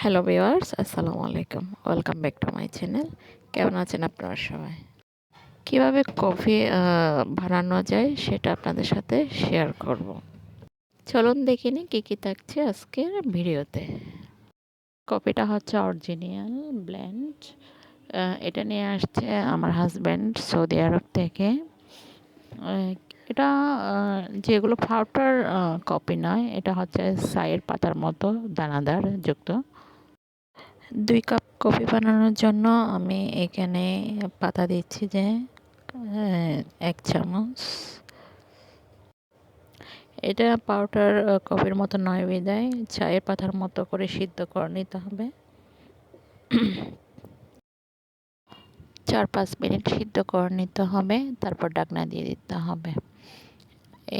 Hello viewers আসসালামু আলাইকুম welcome back to my channel কেমন আছেন আপনারা সবাই? কীভাবে কফি বানানো যায় সেটা আপনাদের সাথে শেয়ার করব। চলুন দেখে নিই কী কী থাকছে আজকের ভিডিওতে। কফিটা হচ্ছে অরিজিনাল ব্ল্যান্ড এটা নিয়ে আসছে আমার হাজব্যান্ড সৌদি আরব থেকে। এটা যেগুলো ফাউটার কপি নয়, এটা হচ্ছে সাইয়ের পাতার মতো দানাদার যুক্ত। দুই কাপ কফি বানানোর জন্য আমি এখানে পাতা দিচ্ছি যে এক চামচ। এটা পাউডার কফির মতো নয় বিদায়। চায়ের পাতার মতো করে সিদ্ধ করে নিতে হবে। চার পাঁচ মিনিট সিদ্ধ করে নিতে হবে। তারপর ডাকনা দিয়ে দিতে হবে।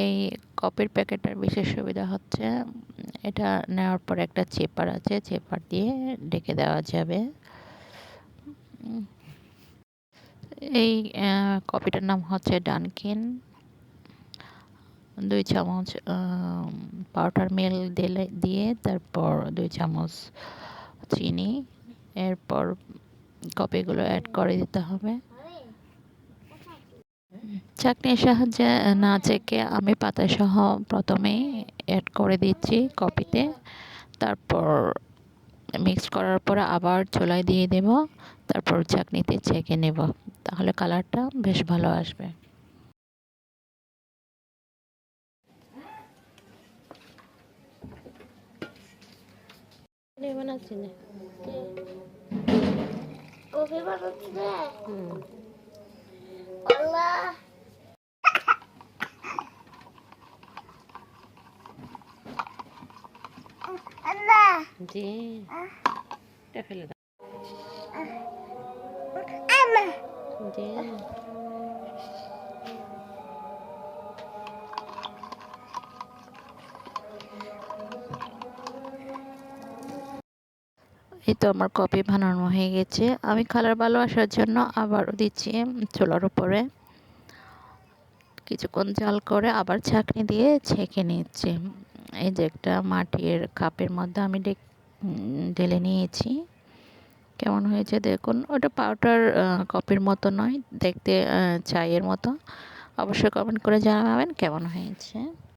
এই কপির প্যাকেটের বিশেষ সুবিধা হচ্ছে এটা নেওয়ার পর একটা চেপার আছে, চেপার দিয়ে ডেকে দেওয়া যাবে। এই কপিটার নাম হচ্ছে ডানকিন। দুই চামচ পাউডার মিল দিলে, দিয়ে তারপর দুই চামচ চিনি। এরপর কপিগুলো অ্যাড করে দিতে হবে। চাকনির সাহায্যে না চেকে আমি পাতাসহ প্রথমেই অ্যাড করে দিচ্ছি কপিতে তারপর মিক্স করার পর আবার চুলায় দিয়ে দেব। তারপর চাকনিতে চেকে নেব। তাহলে কালারটা বেশ ভালো আসবে। বানাচ্ছি না। কফি বানাচ্ছি না জি। এটা ফেলে দাও। জি। এই তো আমার কপি বানানো হয়ে গেছে। আমি কালার ভালো আসার জন্য আবারও দিচ্ছি চুলার উপরে। কিছুক্ষণ জাল করে আবার ছাঁকনি দিয়ে ছেঁকে নিচ্ছি। এই যে একটা মাটির কাপের মধ্যে আমি ঢেলে নিয়েছি। কেমন হয়েছে দেখুন, ওটা পাউডার কপির মতো নয়, দেখতে চায়ের মতো। অবশ্যই কমেন্ট করে জানাবেন কেমন হয়েছে।